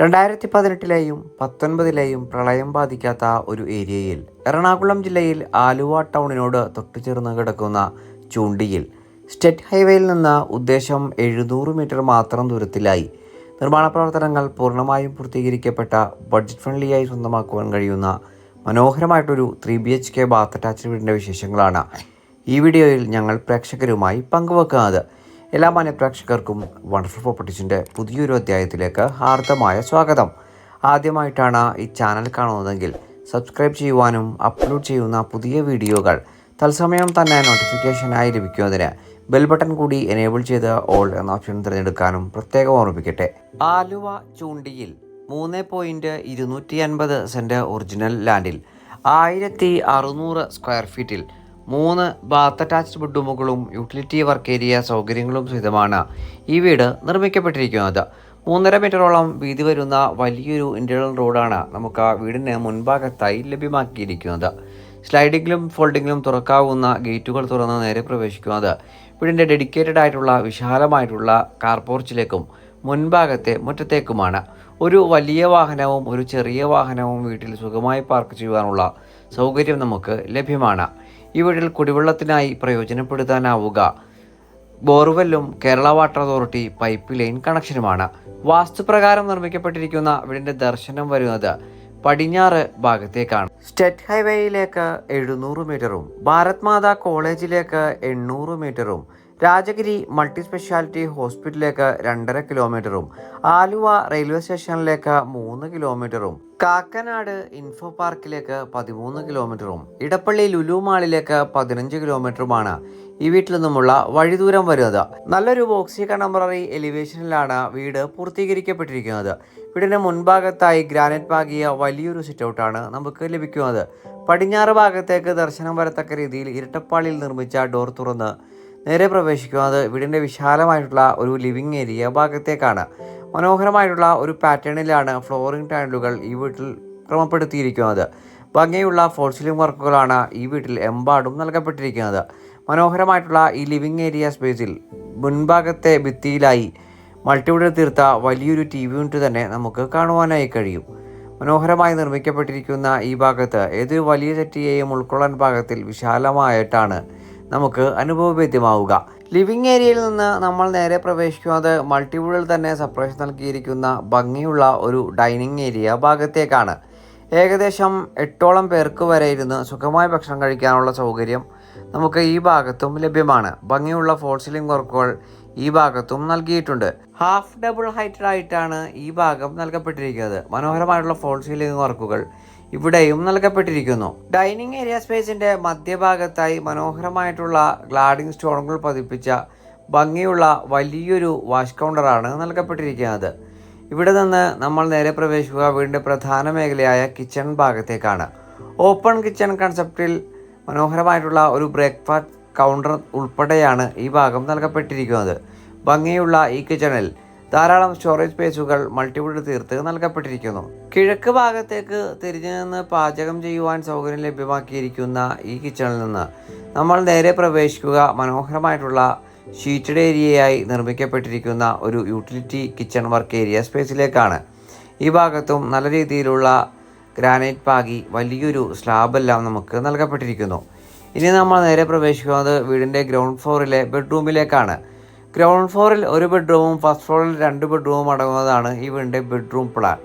രണ്ടായിരത്തി പതിനെട്ടിലെയും പത്തൊൻപതിലെയും പ്രളയം ബാധിക്കാത്ത ഒരു ഏരിയയിൽ എറണാകുളം ജില്ലയിൽ ആലുവ ടൗണിനോട് തൊട്ടുചേർന്ന് കിടക്കുന്ന ചൂണ്ടിയിൽ സ്റ്റേറ്റ് ഹൈവേയിൽ നിന്ന് ഉദ്ദേശം എഴുന്നൂറ് മീറ്റർ മാത്രം ദൂരത്തിലായി നിർമ്മാണ പ്രവർത്തനങ്ങൾ പൂർണമായും പൂർത്തീകരിക്കപ്പെട്ട ബഡ്ജറ്റ് ഫ്രണ്ട്ലിയായി സ്വന്തമാക്കുവാൻ കഴിയുന്ന മനോഹരമായിട്ടൊരു three B H K bath attached വീടിന്റെ വിശേഷങ്ങളാണ് ഈ വീഡിയോയിൽ ഞങ്ങൾ പ്രേക്ഷകരുമായി പങ്കുവെക്കുന്നത്. എല്ലാ മാന്യ പ്രേക്ഷകർക്കും വണ്ടർഫുൾ പ്രോപ്പർട്ടീസിന്റെ പുതിയൊരു അധ്യായത്തിലേക്ക് ഹാർദമായ സ്വാഗതം. ആദ്യമായിട്ടാണ് ഈ ചാനൽ കാണുന്നതെങ്കിൽ സബ്സ്ക്രൈബ് ചെയ്യുവാനും അപ്ലോഡ് ചെയ്യുന്ന പുതിയ വീഡിയോകൾ തത്സമയം തന്നെ നോട്ടിഫിക്കേഷനായി ലഭിക്കുന്നതിന് ബെൽ ബട്ടൺ കൂടി എനേബിൾ ചെയ്ത് ഓൾ എന്ന ഓപ്ഷൻ തിരഞ്ഞെടുക്കാനും പ്രത്യേകം ഓർമ്മിപ്പിക്കട്ടെ. ആലുവ ചൂണ്ടിയിൽ മൂന്ന് പോയിന്റ് ഇരുന്നൂറ്റി അൻപത് സെന്റ് ഒറിജിനൽ ലാൻഡിൽ ആയിരത്തി അറുന്നൂറ് സ്ക്വയർ ഫീറ്റിൽ മൂന്ന് ബാത്ത് അറ്റാച്ച്ഡ് ബെഡ്റൂമുകളും യൂട്ടിലിറ്റി വർക്ക് ഏരിയ സൗകര്യങ്ങളും സഹിതമാണ് ഈ വീട് നിർമ്മിക്കപ്പെട്ടിരിക്കുന്നത്. മൂന്നര മീറ്ററോളം വീതി വരുന്ന വലിയൊരു ഇന്റേർണൽ റോഡാണ് നമുക്ക് ആ വീടിന് മുൻഭാഗത്തായി ലഭ്യമാക്കിയിരിക്കുന്നത്. സ്ലൈഡിങ്ങിലും ഫോൾഡിങ്ങിലും തുറക്കാവുന്ന ഗേറ്റുകൾ തുറന്ന് നേരെ പ്രവേശിക്കുന്നത്. വീടിന്റെ ഡെഡിക്കേറ്റഡ് ആയിട്ടുള്ള വിശാലമായിട്ടുള്ള കാർ പോർച്ചിലേക്കും മുൻഭാഗത്തെ മുറ്റത്തേക്കുമാണ്. ഒരു വലിയ വാഹനവും ഒരു ചെറിയ വാഹനവും വീട്ടിൽ സുഖമായി പാർക്ക് ചെയ്യുവാനുള്ള സൗകര്യം നമുക്ക് ലഭ്യമാണ്. ഈ വീട്ടിൽ കുടിവെള്ളത്തിനായി പ്രയോജനപ്പെടുത്താനാവുക. ബോർവെല്ലും Kerala water authority pipe line കണക്ഷനുമാണ്. വാസ്തുപ്രകാരം നിർമ്മിക്കപ്പെട്ടിരിക്കുന്ന വീടിന്റെ ദർശനം വരുന്നത് പടിഞ്ഞാറ് ഭാഗത്തേക്കാണ്. സ്റ്റേറ്റ് ഹൈവേയിലേക്ക് എഴുന്നൂറ് മീറ്ററും ഭാരത് മാതാ കോളേജിലേക്ക് എണ്ണൂറ് മീറ്ററും രാജഗിരി മൾട്ടി സ്പെഷ്യാലിറ്റി ഹോസ്പിറ്റലിലേക്ക് രണ്ടര കിലോമീറ്ററും ആലുവ റെയിൽവേ സ്റ്റേഷനിലേക്ക് മൂന്ന് കിലോമീറ്ററും കാക്കനാട് ഇൻഫോ പാർക്കിലേക്ക് പതിമൂന്ന് കിലോമീറ്ററും ഇടപ്പള്ളി ലുലു മാളിലേക്ക് പതിനഞ്ച് കിലോമീറ്ററുമാണ് ഈ വീട്ടിൽ നിന്നുമുള്ള വഴിദൂരം വരുന്നത്. നല്ലൊരു ബോക്സി കണ്ടംപററി എലിവേഷനിലാണ് വീട് പൂർത്തീകരിക്കപ്പെട്ടിരിക്കുന്നത്. വീടിന് മുൻഭാഗത്തായി ഗ്രാനൈറ്റ് പാകിയ വലിയൊരു സിറ്റൗട്ടാണ് നമുക്ക് ലഭിക്കുന്നത്. പടിഞ്ഞാറ് ഭാഗത്തേക്ക് ദർശനം വരത്തക്ക രീതിയിൽ ഇരട്ടപ്പാളിയിൽ നിർമ്മിച്ച ഡോർ തുറന്ന് നേരെ പ്രവേശിക്കുന്നത് വീടിന്റെ വിശാലമായിട്ടുള്ള ഒരു ലിവിങ് ഏരിയ ഭാഗത്തേക്കാണ്. മനോഹരമായിട്ടുള്ള ഒരു പാറ്റേണിലാണ് ഫ്ലോറിംഗ് ടൈലുകൾ ഈ വീട്ടിൽ ക്രമപ്പെടുത്തിയിരിക്കുന്നത്. ഭംഗിയുള്ള ഫോൾ സീലിംഗ് വർക്കുകളാണ് ഈ വീട്ടിൽ എമ്പാടും നൽകപ്പെട്ടിരിക്കുന്നത്. മനോഹരമായിട്ടുള്ള ഈ ലിവിങ് ഏരിയ സ്പേസിൽ മുൻഭാഗത്തെ ഭിത്തിയിലായി മൾട്ടിവിടെ തീർത്ത വലിയൊരു ടി വി യൂണിറ്റ് തന്നെ നമുക്ക് കാണുവാനായി കഴിയും. മനോഹരമായി നിർമ്മിക്കപ്പെട്ടിരിക്കുന്ന ഈ ഭാഗത്ത് ഏതൊരു വലിയ സെറ്റിയെയും ഉൾക്കൊള്ളാൻ ഭാഗത്തിൽ വിശാലമായിട്ടാണ് നമുക്ക് അനുഭവവേദ്യമാവുക ലിവിംഗ് ഏരിയയിൽ നിന്ന് നമ്മൾ നേരെ പ്രവേശിക്കുന്നത് മൾട്ടിപ്പിളിൽ തന്നെ സെപ്പറേഷൻ നൽകിയിരിക്കുന്ന ഭംഗിയുള്ള ഒരു ഡൈനിങ് ഏരിയ ഭാഗത്തേക്കാണ്. ഏകദേശം എട്ടോളം പേർക്ക് വരെ ഇരുന്ന് സുഖമായി ഭക്ഷണം കഴിക്കാനുള്ള സൗകര്യം നമുക്ക് ഈ ഭാഗത്തും ലഭ്യമാണ്. ഭംഗിയുള്ള ഫോൾ സീലിംഗ് വർക്കുകൾ ഈ ഭാഗത്തും നൽകിയിട്ടുണ്ട്. ഹാഫ് ഡബിൾ ഹൈറ്റഡ് ആയിട്ടാണ് ഈ ഭാഗം നൽകപ്പെട്ടിരിക്കുന്നത്. മനോഹരമായിട്ടുള്ള ഫോൾ സീലിംഗ് വർക്കുകൾ ഇവിടെയും നൽകപ്പെട്ടിരിക്കുന്നു. ഡൈനിങ് ഏരിയ സ്പേസിന്റെ മധ്യഭാഗത്തായി മനോഹരമായിട്ടുള്ള ഗ്ലാഡിംഗ് സ്റ്റോണുകൾ പതിപ്പിച്ച ഭംഗിയുള്ള വലിയൊരു വാഷ് കൗണ്ടറാണ് നൽകപ്പെട്ടിരിക്കുന്നത്. ഇവിടെ നിന്ന് നമ്മൾ നേരെ പ്രവേശിക്കുക വീടിന്റെ പ്രധാന മേഖലയായ കിച്ചൺ ഭാഗത്തേക്കാണ്. ഓപ്പൺ കിച്ചൺ കൺസെപ്റ്റിൽ മനോഹരമായിട്ടുള്ള ഒരു ബ്രേക്ക്ഫാസ്റ്റ് കൗണ്ടർ ഉൾപ്പെടെയാണ് ഈ ഭാഗം നൽകപ്പെട്ടിരിക്കുന്നത്. ഭംഗിയുള്ള ഈ കിച്ചണിൽ ധാരാളം സ്റ്റോറേജ് സ്പേസുകൾ മൾട്ടിപ്പിൾ തീർത്ത് നൽകപ്പെട്ടിരിക്കുന്നു. കിഴക്ക് ഭാഗത്തേക്ക് തിരിഞ്ഞു നിന്ന് പാചകം ചെയ്യുവാൻ സൗകര്യം ലഭ്യമാക്കിയിരിക്കുന്ന ഈ കിച്ചണിൽ നിന്ന് നമ്മൾ നേരെ പ്രവേശിക്കുക മനോഹരമായിട്ടുള്ള ഷീറ്റഡ് ഏരിയയായി നിർമ്മിക്കപ്പെട്ടിരിക്കുന്ന ഒരു യൂട്ടിലിറ്റി കിച്ചൺ വർക്ക് ഏരിയ സ്പേസിലേക്കാണ് ഈ ഭാഗത്തും നല്ല രീതിയിലുള്ള ഗ്രാനൈറ്റ് പാകി വലിയൊരു സ്ലാബെല്ലാം നമുക്ക് നൽകപ്പെട്ടിരിക്കുന്നു. ഇനി നമ്മൾ നേരെ പ്രവേശിക്കുന്നത് വീടിന്റെ ഗ്രൗണ്ട് ഫ്ലോറിലെ ബെഡ്റൂമിലേക്കാണ് ഗ്രൗണ്ട് ഫ്ലോറിൽ ഒരു ബെഡ്റൂമും ഫസ്റ്റ് ഫ്ലോറിൽ രണ്ട് ബെഡ്റൂമും അടങ്ങുന്നതാണ് വീടിന്റെ ബെഡ്റൂം പ്ലാൻ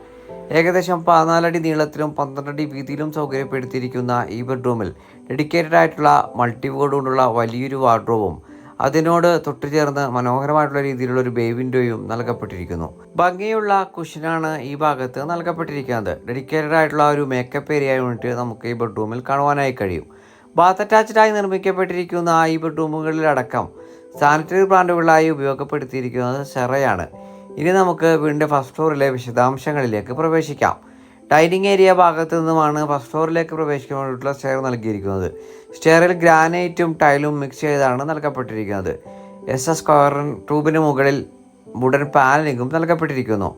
ഏകദേശം പതിനാലടി നീളത്തിലും പന്ത്രണ്ടടി വീതിയിലും സൗകര്യപ്പെടുത്തിയിരിക്കുന്ന ഈ ബെഡ്റൂമിൽ ഡെഡിക്കേറ്റഡ് ആയിട്ടുള്ള മൾട്ടിബോർഡ് കൊണ്ടുള്ള വലിയൊരു വാർഡ്രോബും അതിനോട് തൊട്ടുചേർന്ന് മനോഹരമായിട്ടുള്ള രീതിയിലുള്ള ഒരു ബേ വിൻഡോയും നൽകപ്പെട്ടിരിക്കുന്നു. ഭംഗിയുള്ള കുഷനാണ് ഈ ഭാഗത്ത് നൽകപ്പെട്ടിരിക്കുന്നത്. ഡെഡിക്കേറ്റഡ് ആയിട്ടുള്ള ഒരു മേക്കപ്പ് ഏരിയ യൂണിറ്റ് നമുക്ക് ഈ ബെഡ്റൂമിൽ കാണുവാനായി കഴിയും. ബാത്ത് അറ്റാച്ച്ഡായി നിർമ്മിക്കപ്പെട്ടിരിക്കുന്ന ഈ ബെഡ്റൂമുകളിലടക്കം സാനിറ്ററി പ്ലാന്റുകളായി ഉപയോഗപ്പെടുത്തിയിരിക്കുന്നത് സെറയാണ് ഇനി നമുക്ക് വീണ്ടും ഫസ്റ്റ് ഫ്ലോറിലെ വിശദാംശങ്ങളിലേക്ക് പ്രവേശിക്കാം. ഡൈനിങ് ഏരിയ ഭാഗത്തു നിന്നുമാണ് ഫസ്റ്റ് ഫ്ലോറിലേക്ക് പ്രവേശിക്കാൻ സ്റ്റെയർ നൽകിയിരിക്കുന്നത്. സ്റ്റെയറിൽ ഗ്രാനൈറ്റും ടൈലും മിക്സ് ചെയ്താണ് നൽകപ്പെട്ടിരിക്കുന്നത്. എസ് എസ് സ്ക്വയറിൻ ട്യൂബിന് മുകളിൽ വുഡൻ പാനലിങ്ങും നൽകപ്പെട്ടിരിക്കുന്നു.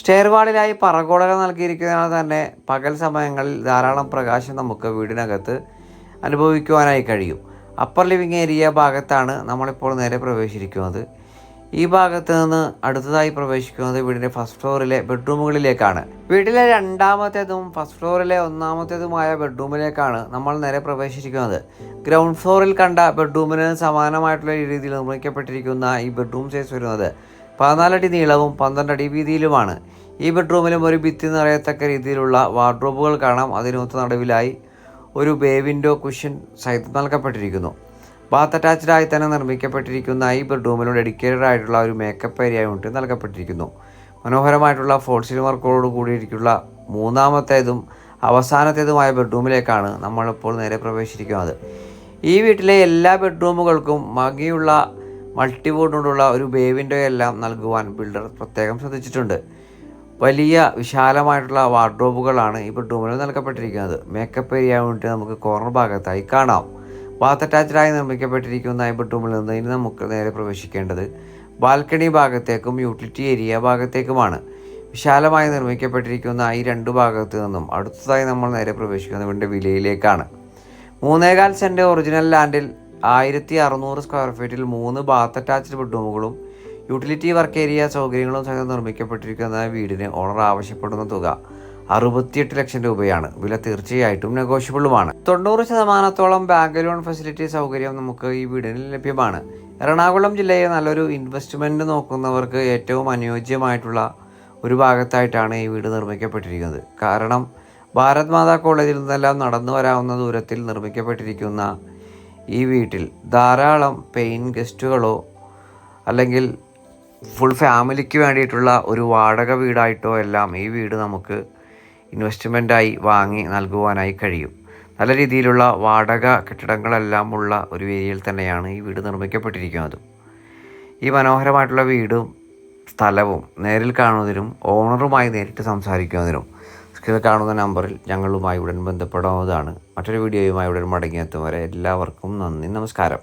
സ്റ്റെയർ വാളിലായി പറകോളകൾ നൽകിയിരിക്കുന്നതിനാൽ തന്നെ പകൽ സമയങ്ങളിൽ ധാരാളം പ്രകാശം നമുക്ക് വീടിനകത്ത് അനുഭവിക്കുവാനായി കഴിയും. അപ്പർ ലിവിങ് ഏരിയ ഭാഗത്താണ് നമ്മളിപ്പോൾ നേരെ പ്രവേശിച്ചിരിക്കുന്നത്. ഈ ഭാഗത്ത് നിന്ന് അടുത്തതായി പ്രവേശിക്കുന്നത് വീടിന്റെ ഫസ്റ്റ് ഫ്ലോറിലെ ബെഡ്റൂമുകളിലേക്കാണ്. വീട്ടിലെ രണ്ടാമത്തേതും ഫസ്റ്റ് ഫ്ലോറിലെ ഒന്നാമത്തേതുമായ ബെഡ്റൂമിലേക്കാണ് നമ്മൾ നേരെ പ്രവേശിച്ചിരിക്കുന്നത്. ഗ്രൗണ്ട് ഫ്ലോറിൽ കണ്ട ബെഡ്റൂമിന് സമാനമായിട്ടുള്ള രീതിയിൽ നിർമ്മിക്കപ്പെട്ടിരിക്കുന്ന ഈ ബെഡ്റൂം സൈസ് വരുന്നത് പതിനാലടി നീളവും പന്ത്രണ്ട് അടി വീതിയിലുമാണ്. ഈ ബെഡ്റൂമിലും ഒരു ഭിത്തി നിറയത്തക്ക രീതിയിലുള്ള വാർഡ്രോബുകൾ കാണാം. അതിനൊത്ത നടുവിലായി ഒരു ബേ വിൻഡോ കുഷൻ സഹിതം നൽകപ്പെട്ടിരിക്കുന്നു. ബാത്ത് അറ്റാച്ച്ഡ് ആയി തന്നെ നിർമ്മിക്കപ്പെട്ടിരിക്കുന്ന ഈ ബെഡ്റൂമിലും ഡെഡിക്കേറ്റഡ് ആയിട്ടുള്ള ഒരു മേക്കപ്പ് ഏരിയ യൂണിറ്റ് നൽകപ്പെട്ടിരിക്കുന്നു. മനോഹരമായിട്ടുള്ള ഫോൾ വർക്കുകളോട് കൂടിയിരിക്കുന്ന മൂന്നാമത്തേതും അവസാനത്തേതുമായ ബെഡ്റൂമിലേക്കാണ് നമ്മളിപ്പോൾ നേരെ പ്രവേശിച്ചിരിക്കുന്നത്. ഈ വീട്ടിലെ എല്ലാ ബെഡ്റൂമുകൾക്കും ഭംഗിയുള്ള മൾട്ടിവുഡ് ഒരു ബേ വിൻഡോ എല്ലാം നൽകുവാൻ ബിൽഡർ പ്രത്യേകം ശ്രദ്ധിച്ചിട്ടുണ്ട്. വലിയ വിശാലമായിട്ടുള്ള വാർഡ്രോബുകളാണ് ഈ ബെഡ്റൂമിൽ നൽകപ്പെട്ടിരിക്കുന്നത്. മേക്കപ്പ് ഏരിയ വേണ്ടി നമുക്ക് കോർണർ ഭാഗത്തായി കാണാം. ബാത്ത് അറ്റാച്ച്ഡായി നിർമ്മിക്കപ്പെട്ടിരിക്കുന്ന ഈ ബെഡ്റൂമിൽ നിന്ന് ഇനി നമുക്ക് നേരെ പ്രവേശിക്കേണ്ടത് ബാൽക്കണി ഭാഗത്തേക്കും യൂട്ടിലിറ്റി ഏരിയ ഭാഗത്തേക്കുമാണ്. വിശാലമായി നിർമ്മിക്കപ്പെട്ടിരിക്കുന്ന ഈ രണ്ട് ഭാഗത്തു നിന്നും അടുത്തതായി നമ്മൾ നേരെ പ്രവേശിക്കുന്നത് വീടിന്റെ വിലയിലേക്കാണ്. മൂന്നേകാൽ സെന്റ് ഒറിജിനൽ ലാൻഡിൽ ആയിരത്തി അറുന്നൂറ് സ്ക്വയർ ഫീറ്റിൽ മൂന്ന് ബാത്ത് അറ്റാച്ച്ഡ് ബെഡ്റൂമുകളും യൂട്ടിലിറ്റി വർക്ക് ഏരിയ സൗകര്യങ്ങളും സഹിതം നിർമ്മിക്കപ്പെട്ടിരിക്കുന്ന വീടിന് ഓണർ ആവശ്യപ്പെടുന്ന തുക അറുപത്തിയെട്ട് ലക്ഷം രൂപയാണ്. വില തീർച്ചയായിട്ടും നെഗോഷ്യബിളുമാണ് തൊണ്ണൂറ് ശതമാനത്തോളം ബാങ്ക് ലോൺ ഫെസിലിറ്റി സൗകര്യം നമുക്ക് ഈ വീടിന് ലഭ്യമാണ്. എറണാകുളം ജില്ലയെ നല്ലൊരു ഇൻവെസ്റ്റ്മെന്റ് നോക്കുന്നവർക്ക് ഏറ്റവും അനുയോജ്യമായിട്ടുള്ള ഒരു ഭാഗത്തായിട്ടാണ് ഈ വീട് നിർമ്മിക്കപ്പെട്ടിരിക്കുന്നത്. കാരണം ഭാരത് മാതാ കോളേജിൽ നിന്നെല്ലാം നടന്നു വരാവുന്ന ദൂരത്തിൽ നിർമ്മിക്കപ്പെട്ടിരിക്കുന്ന ഈ വീട്ടിൽ ധാരാളം പെയിൻ ഗസ്റ്റുകളോ അല്ലെങ്കിൽ ഫുൾ ഫാമിലിക്ക് വേണ്ടിയിട്ടുള്ള ഒരു വാടക വീടായിട്ടോ എല്ലാം ഈ വീട് നമുക്ക് ഇൻവെസ്റ്റ്മെന്റായി വാങ്ങി നൽകുവാനായി കഴിയും. നല്ല രീതിയിലുള്ള വാടക കെട്ടിടങ്ങളെല്ലാം ഉള്ള ഒരു ഏരിയയിൽ തന്നെയാണ് ഈ വീട് നിർമ്മിക്കപ്പെട്ടിരിക്കുന്നത്. ഈ മനോഹരമായിട്ടുള്ള വീടും സ്ഥലവും നേരിൽ കാണുന്നതിനും ഓണറുമായി നേരിട്ട് സംസാരിക്കുന്നതിനും സ്ക്രീനിൽ കാണുന്ന നമ്പറിൽ ഞങ്ങളുമായി ഉടൻ ബന്ധപ്പെടാവുന്നതാണ്. മറ്റൊരു വീഡിയോയുമായി ഉടൻ മടങ്ങിയെത്തും. വരെ എല്ലാവർക്കും നന്ദി നമസ്കാരം.